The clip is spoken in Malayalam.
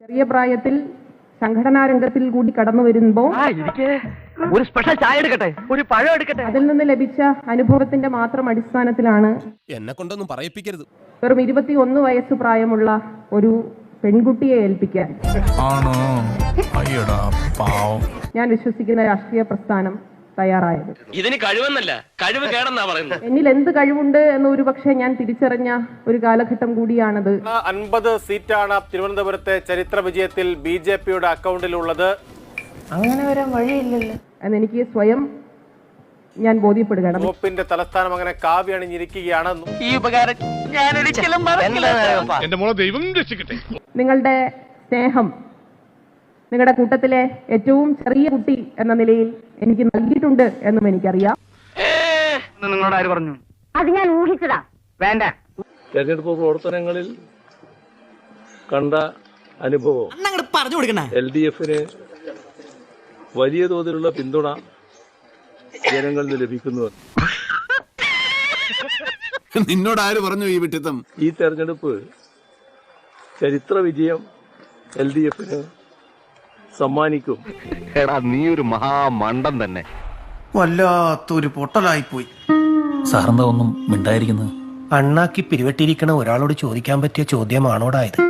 ചെറിയ പ്രായത്തിൽ സംഘടനാ രംഗത്തിൽ കൂടി കടന്നു വരുമ്പോ ഒരു സ്പെഷ്യൽ ചായ എടുക്കട്ടെ? ഒരു പഴം എടുക്കട്ടെ? അതിൽ നിന്ന് ലഭിച്ച അനുഭവത്തിന്റെ മാത്രം അടിസ്ഥാനത്തിലാണ് എന്നെ കൊണ്ടൊന്നും പറയിപ്പിക്കരുത്. വെറും ഇരുപത്തി ഒന്ന് വയസ്സ് പ്രായമുള്ള ഒരു പെൺകുട്ടിയെ ഏൽപ്പിക്കാൻ. ആണോ? അയ്യടാ പാവം. ഞാൻ വിശ്വസിക്കുന്ന രാഷ്ട്രീയ പ്രസ്ഥാനം. തയ്യാറായത്. ഇതിന് കഴിവെന്നല്ല കഴിവ് കേടെന്നാ പറയുന്നത്. എന്നിൽ എന്ത് കഴിവുണ്ട് എന്ന് ഒരുപക്ഷെ ഞാൻ തിരിച്ചറിഞ്ഞ ഒരു കാലഘട്ടം കൂടിയാണത്. അൻപത് സീറ്റാണ് തിരുവനന്തപുരത്തെ ചരിത്ര വിജയത്തിൽ ബി ജെ പിയുടെ അക്കൗണ്ടിലുള്ളത്. അങ്ങനെ വരാൻ വഴിയില്ലല്ലോ. എന്നെനിക്ക് സ്വയം ഞാൻ ബോധ്യപ്പെടുകയാണ്. വകുപ്പിന്റെ തലസ്ഥാനം അങ്ങനെ കാവ്യ അണിഞ്ഞിരിക്കുകയാണ്. ഈ ഉപകാരം ഞാൻ ഒരിക്കലും മറക്കില്ല. നിങ്ങളുടെ സ്നേഹം നിങ്ങളുടെ കൂട്ടത്തിലെ ഏറ്റവും ചെറിയ കുട്ടി എന്ന നിലയിൽ എനിക്ക് നൽകിയിട്ടുണ്ട് എന്നും എനിക്കറിയാം. നിങ്ങളോട് ആര് പറഞ്ഞു? അത് ഞാൻ ഊഹിച്ചതാ. വേണ്ട. തെരഞ്ഞെടുപ്പ് പ്രവർത്തനങ്ങളിൽ കണ്ട അനുഭവം എൽ ഡി എഫിന് വലിയ തോതിലുള്ള പിന്തുണ ജനങ്ങളിൽ ലഭിക്കുന്നു നിന്നോട് ആര് പറഞ്ഞു ഈ വിട്ടിത്തം? ഈ തെരഞ്ഞെടുപ്പ് ചരിത്ര വിജയം എൽ ഡി എഫിന് സമ്മാനിക്കും. എടാ നീ ഒരു മഹാമണ്ടം തന്നെ. വല്ലാത്തൊരു പൊട്ടലായി പോയി സാറെന്താ ഒന്നും മിണ്ടായിരിക്കുന്നത്? അണ്ണാക്കി പിരിവെട്ടിയിരിക്കണ ഒരാളോട് ചോദിക്കാൻ പറ്റിയ ചോദ്യമാണോടായത്